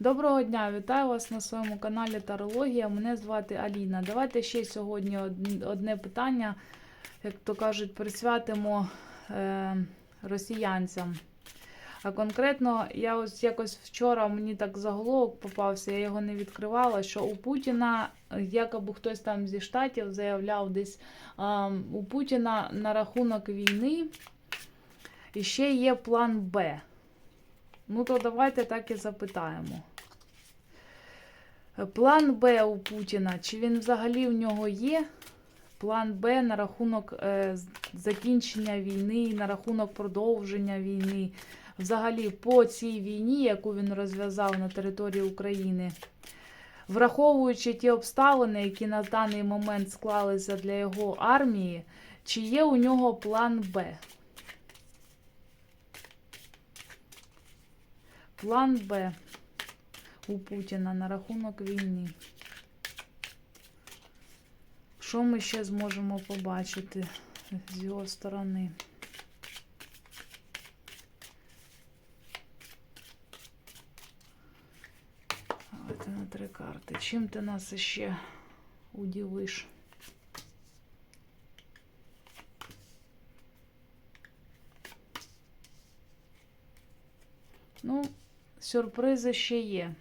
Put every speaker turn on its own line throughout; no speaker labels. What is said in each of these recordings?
Доброго дня, вітаю вас на своєму каналі Тарологія. Мене звати Аліна. Давайте ще сьогодні одне питання, як то кажуть, присвятимо е, росіянцям. А конкретно, я ось якось вчора мені так заголовок попався, я його не відкривала, що у Путіна, якоби хтось там зі штатів заявляв десь е, у Путіна на рахунок війни і ще є план Б. Ну, то давайте так і запитаємо. План Б у Путіна, чи він взагалі в нього є? План Б на рахунок е, закінчення війни, на рахунок продовження війни, взагалі по цій війні, яку він розв'язав на території України, враховуючи ті обставини, які на даний момент склалися для його армії, чи є у нього план Б? План Б у Путіна на рахунок війни. Що ми ще зможемо побачити з його сторони? Давайте на три карти. Чим ти нас ще удивиш? Ну, сюрпризи ще є.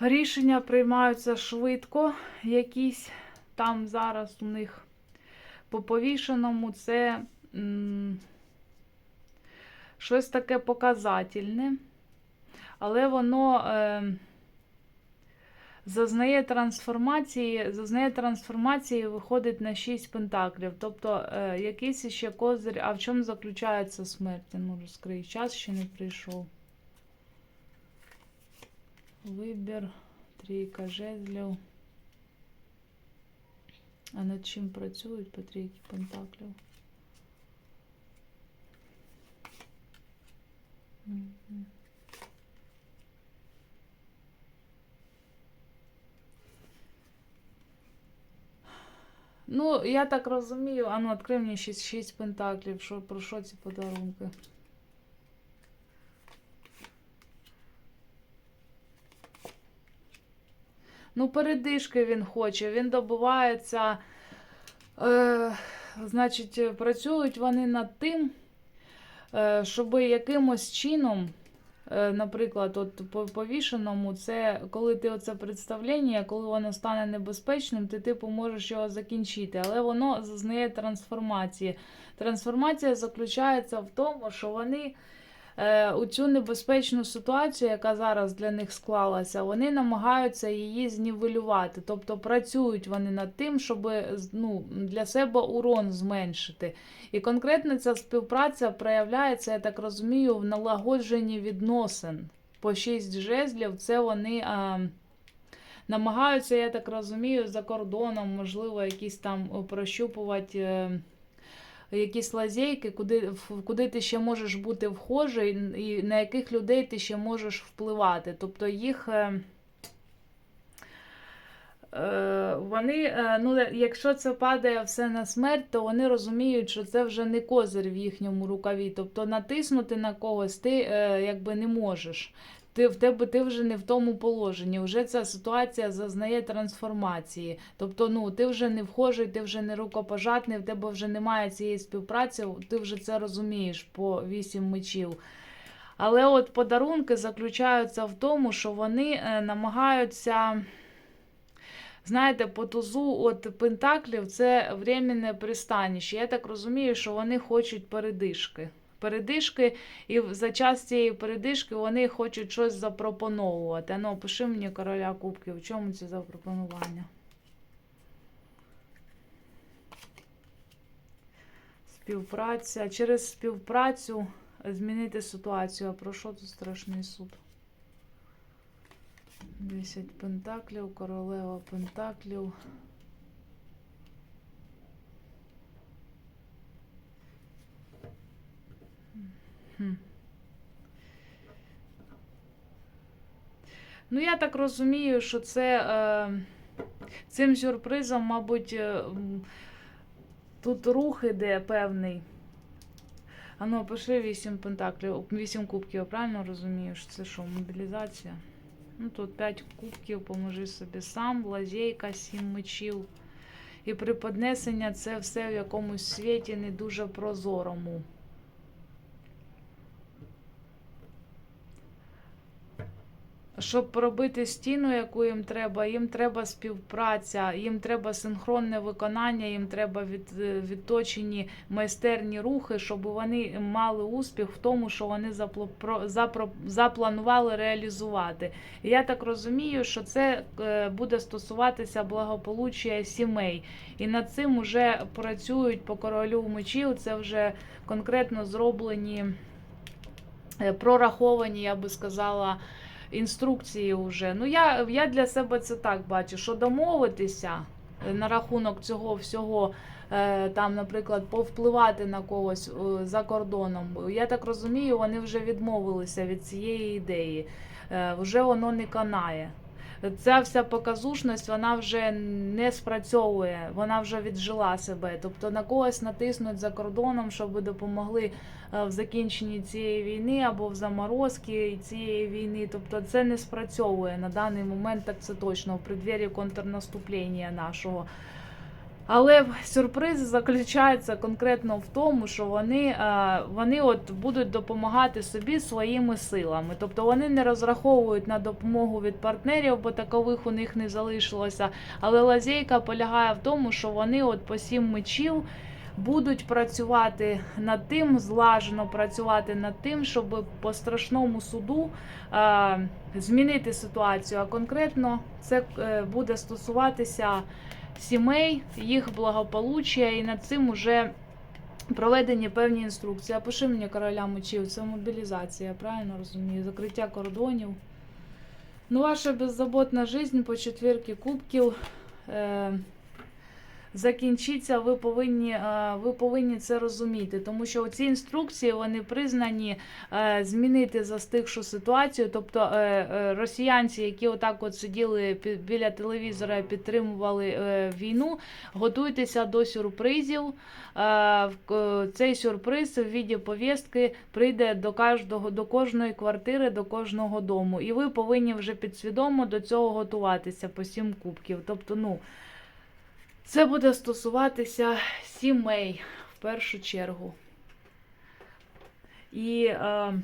Рішення приймаються швидко, якісь там зараз у них по повішеному це м, щось таке показательне, але воно е, зазнає трансформації, зазнає трансформації і виходить на 6 пентаклів. Тобто е, якийсь ще козир. А в чому заключається смерть? Ну, розкрий, час ще не прийшов. Вибір, трійка жезлів. А над чим працюють по трійки пентаклів? Мгм. Ну, я так розумію, а ну, відкрий мені 6, 6 пентаклів, що, про що ці подарунки? Ну, передишки він хоче, він добувається. Е, значить, працюють вони над тим, е, щоб якимось чином, е, наприклад, от по повішеному, це коли ти оце представлення, коли воно стане небезпечним, ти типу можеш його закінчити, але воно зазнає трансформації. Трансформація заключається в тому, що вони у цю небезпечну ситуацію, яка зараз для них склалася, вони намагаються її знівелювати. Тобто працюють вони над тим, щоб ну, для себе урон зменшити. І конкретно ця співпраця проявляється, я так розумію, в налагодженні відносин. По шість жезлів це вони. А, Намагаються, я так розумію, за кордоном, можливо, якісь там прощупувати е, якісь лазейки, куди, куди ти ще можеш бути вхожий, і на яких людей ти ще можеш впливати. Тобто їх. е, е, Вони, е, ну, якщо це падає все на смерть, то вони розуміють, що це вже не козир в їхньому рукаві. Тобто натиснути на когось ти якби не можеш. Ти в тебе ти вже не в тому положенні. Вже ця ситуація зазнає трансформації. Тобто, ну ти вже не вхожий, ти вже не рукопожатний, в тебе вже немає цієї співпраці, ти вже це розумієш по вісім мечів. Але от подарунки заключаються в тому, що вони е, намагаються. Знаєте, по тузу от Пентаклів це временне пристаніще. Я так розумію, що вони хочуть передишки. Передишки, і за час цієї передишки вони хочуть щось запропоновувати. Ну, пиши мені короля кубків, в чому це запропонування? Співпраця. Через співпрацю змінити ситуацію. А про що тут страшний суд? 10 пентаклів, королева пентаклів. Ну, я так розумію, що це е, цим сюрпризом, мабуть, е, тут рух іде певний. А ну, пиши 8 пентаклів, 8 кубків, я правильно розумію, що це що, мобілізація? Ну тут 5 кубків, поможи собі сам, лазейка, 7 мечів. І приподнесення це все в якомусь світі не дуже прозорому. Щоб пробити стіну, яку їм треба, їм треба співпраця, їм треба синхронне виконання, їм треба від, е, відточені майстерні рухи, щоб вони мали успіх в тому, що вони запро- запланували реалізувати. Я так розумію, що це е, буде стосуватися благополуччя сімей. І над цим вже працюють по королю мечів. Це вже конкретно зроблені, е, прораховані, я би сказала інструкції вже. Ну, я, я для себе це так бачу, що домовитися е, на рахунок цього всього, е, там, наприклад, повпливати на когось е, за кордоном. Я так розумію, вони вже відмовилися від цієї ідеї. Вже воно не канає. Ця вся показушність вона вже не спрацьовує, вона вже віджила себе. Тобто на когось натиснуть за кордоном, щоб допомогли е, в закінченні цієї війни або в заморозці цієї війни. Тобто це не спрацьовує на даний момент, так це точно в преддвір'ї контрнаступлення нашого. Але сюрприз заключається конкретно в тому, що вони, е, вони от будуть допомагати собі своїми силами. Тобто вони не розраховують на допомогу від партнерів, бо такових у них не залишилося. Але лазейка полягає в тому, що вони от по сім мечів будуть працювати над тим, злажено працювати над тим, щоб по страшному суду е, змінити ситуацію. А конкретно це е, буде стосуватися сімей, їх благополуччя, і над цим уже проведені певні інструкції. Пиши мені короля мечів, це мобілізація, правильно розумію, закриття кордонів. Ну, ваша беззаботна жизнь по четвірки кубків. Е, закінчиться, ви повинні, е, ви повинні це розуміти, тому що ці інструкції вони признані е, змінити застигшу ситуацію. Тобто е, росіянці, які отак от сиділи біля телевізора підтримували війну, готуйтеся до сюрпризів. Цей сюрприз в віді повістки прийде до кожного, до кожної квартири, до кожного дому. І ви повинні вже підсвідомо до цього готуватися по сім кубків. Тобто, ну. Це буде стосуватися сімей в першу чергу. І е,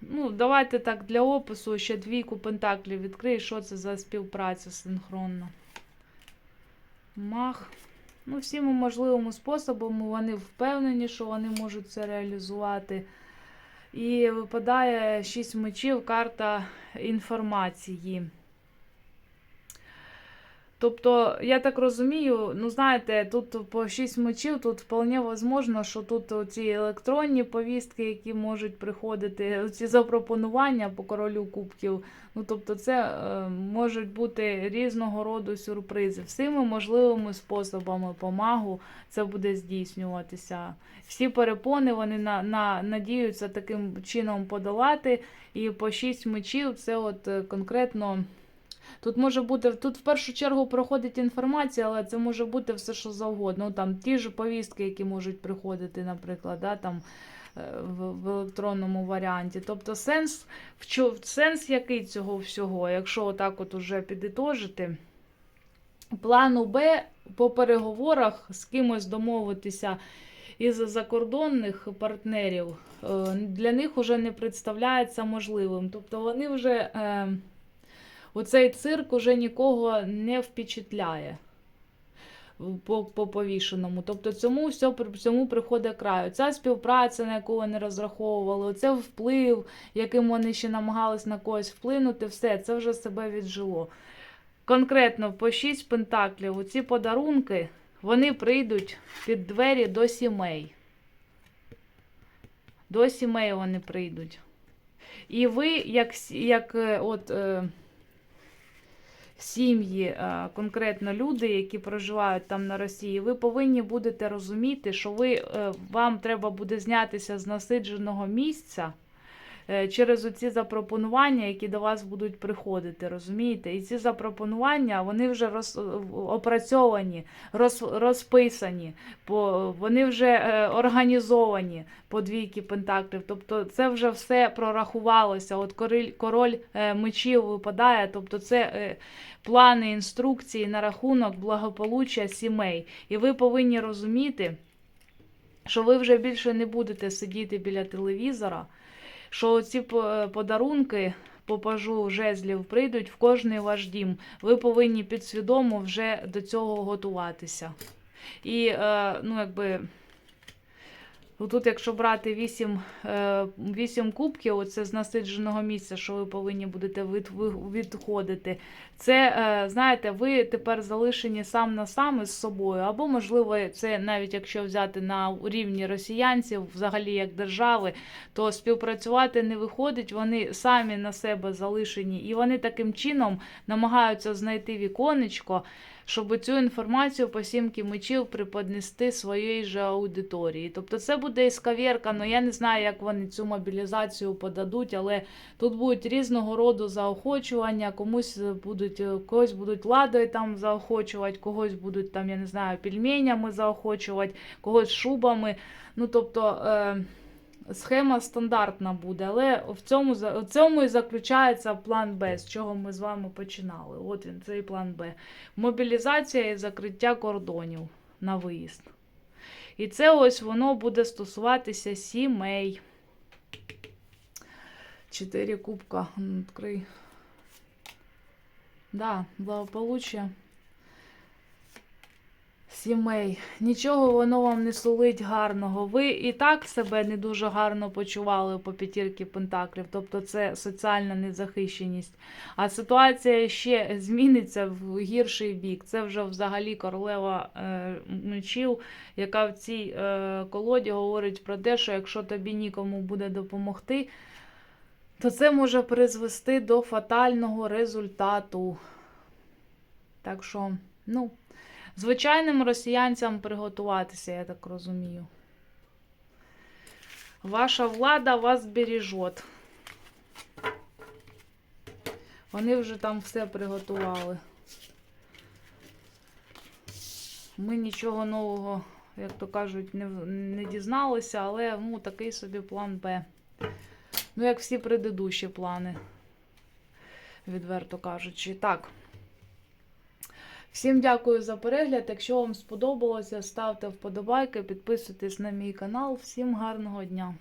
ну, давайте так для опису ще двійку пентаклів відкрию, що це за співпраця синхронна. Мах. Ну, всіми можливими способами вони впевнені, що вони можуть це реалізувати. І випадає шість мечів, карта інформації. Тобто, я так розумію, ну знаєте, тут по 6 мечів, тут вполне возможно, що тут ці електронні повістки, які можуть приходити, ці запропонування по королю кубків. Ну тобто, це е, можуть бути різного роду сюрпризи. Всіми можливими способами по магу це буде здійснюватися. Всі перепони вони на, на, надіються таким чином подолати. І по 6 мечів це от е, конкретно. Тут може бути, тут в першу чергу проходить інформація, але це може бути все, що завгодно. Там ті ж повістки, які можуть приходити, наприклад, да, там, е, в, електронному варіанті. Тобто сенс, сенс який цього всього, якщо отак от уже підітожити, плану Б по переговорах з кимось домовитися із закордонних партнерів, е, для них вже не представляється можливим. Тобто вони вже. Е, Оцей цирк уже нікого не впечатляє по, по повішеному. Тобто цьому все, цьому приходить краю. Ця співпраця, на яку вони розраховували, оце вплив, яким вони ще намагались на когось вплинути, все, це вже себе віджило. Конкретно по 6 пентаклів, оці подарунки, вони прийдуть під двері до сімей. До сімей вони прийдуть. І ви, як, як е, от. Сім'ї, е, конкретно люди, які проживають там на Росії, ви повинні будете розуміти, що ви, е, вам треба буде знятися з насидженого місця, через оці запропонування, які до вас будуть приходити, розумієте? І ці запропонування вони вже роз, опрацьовані, роз, розписані, по, вони вже е, організовані по двійки пентаклів. Тобто це вже все прорахувалося. От король, король е, мечів випадає, тобто це е, плани, інструкції на рахунок благополуччя сімей. І ви повинні розуміти, що ви вже більше не будете сидіти біля телевізора, що ці подарунки по пажу жезлів прийдуть в кожний ваш дім. Ви повинні підсвідомо вже до цього готуватися. І, е, ну, якби. Тут, якщо брати 8, е, 8 кубків, оце з насидженого місця, що ви повинні будете від, відходити, це, е, знаєте, ви тепер залишені сам на сам із собою. Або, можливо, це навіть якщо взяти на рівні росіянців, взагалі як держави, то співпрацювати не виходить, вони самі на себе залишені, і вони таким чином намагаються знайти віконечко, щоб цю інформацію по сімки мечів преподнести своїй же аудиторії. Тобто це буде ісковірка, ну я не знаю, як вони цю мобілізацію подадуть, але тут будуть різного роду заохочування, комусь будуть когось будуть ладою там заохочувати, когось будуть там, я не знаю, пельменями заохочувати, когось шубами. Ну тобто. Е- Схема стандартна буде, але в цьому, в цьому і заключається план Б, з чого ми з вами починали. От він, цей план Б. Мобілізація і закриття кордонів на виїзд. І це ось воно буде стосуватися сімей. Чотири кубка. Відкрий. Да, благополуччя. Сімей. Нічого воно вам не сулить гарного. Ви і так себе не дуже гарно почували по п'ятірки пентаклів, тобто це соціальна незахищеність. А ситуація ще зміниться в гірший бік. Це вже взагалі королева е, мечів, яка в цій е, колоді говорить про те, що якщо тобі нікому буде допомогти, то це може призвести до фатального результату. Так що, ну. Звичайним росіянцям приготуватися, я так розумію. Ваша влада вас бережет. Вони вже там все приготували. Ми нічого нового, як то кажуть, не, не дізналися, але ну, такий собі план Б. Ну, як всі предыдущі плани, відверто кажучи. Так. Всім дякую за перегляд. Якщо вам сподобалося, ставте вподобайки, підписуйтесь на мій канал. Всім гарного дня!